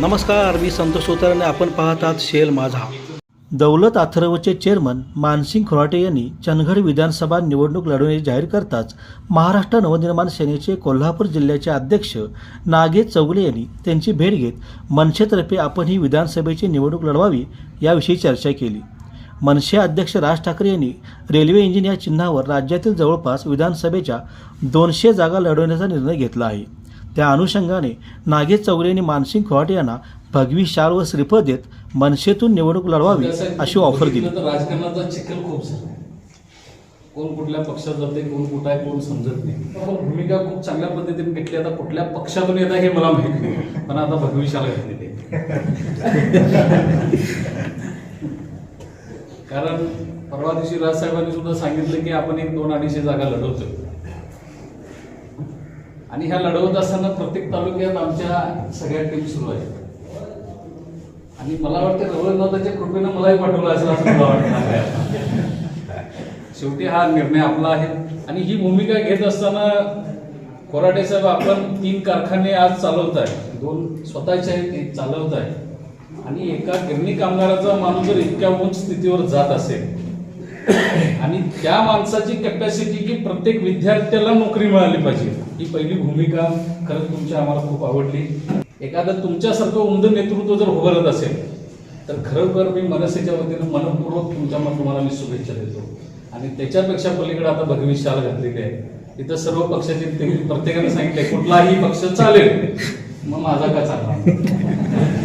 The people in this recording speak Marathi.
नमस्कार मी संतोष सोताराने आपण पाहत आहात शेल माझा. दौलत अथर्वचे चेअरमन मानसिंग खोराटे यांनी चंदगड विधानसभा निवडणूक लढवण्याची जाहीर करताच महाराष्ट्र नवनिर्माण सेनेचे कोल्हापूर जिल्ह्याचे अध्यक्ष नागे चौगले यांनी त्यांची भेट घेत मनसेतर्फे आपण ही विधानसभेची निवडणूक लढवावी याविषयी चर्चा केली. मनसे अध्यक्ष राज ठाकरे यांनी रेल्वे इंजिन या चिन्हावर राज्यातील जवळपास विधानसभेच्या दोनशे जागा लढवण्याचा निर्णय घेतला आहे. त्या अनुषंगाने नागेश चौगले यांनी मानसिंग खोहाटे यांना भगवी शाल व श्रीफळ देत मनसेतून निवडणूक लढवावी अशी ऑफर दिली. राजकारणाचा चिखल खूप झाला. कोण कुठल्या पक्षात जाते कोण कुठं आहे कोण समजत नाही. आपण भूमिका खूप चांगल्या पद्धतीने घेतली. आता कुठल्या पक्षातून येत आहे हे मला माहीत नाही. पण आता भगविशाला घेतलेली कारण परवा दिवशी राजसाहेबांनी सुद्धा सांगितलं की आपण एक दोन अडीचशे जागा लढवतोय. आणि ह्या लढवत असताना प्रत्येक तालुक्यात आमच्या सगळ्या टीम सुरू आहेत. आणि मला वाटतं रवळनाथाच्या कृपेनं मलाही पाठवलं असेल असं मला वाटतं. शेवटी हा निर्णय आपला आहे. आणि ही भूमिका घेत असताना कोराटे साहेब आपण तीन कारखाने आज चालवत आहे दोन स्वतःचे आहेत ते चालवत आहे आणि एका गिरणी कामगाराचा माणूस जर इतक्या उंच स्थितीवर जात असेल आणि त्या माणसाची कॅपॅसिटी की प्रत्येक विद्यार्थ्याला नोकरी मिळाली पाहिजे. ही पहिली भूमिका खरंच तुमची आम्हाला खूप आवडली. एखादं तुमच्यासारखं उमद नेतृत्व जर उभारत असेल तर खरोखर मी मनसेच्या वतीनं मनपूर्वक तुमच्या तुम्हाला मी शुभेच्छा देतो. आणि त्याच्यापेक्षा पलीकडे आता भगवी शाल घातलेली आहे. इथं सर्व पक्षाचे प्रत्येकाने सांगितलंय कुठलाही पक्ष चालेल. मग माझा का चालला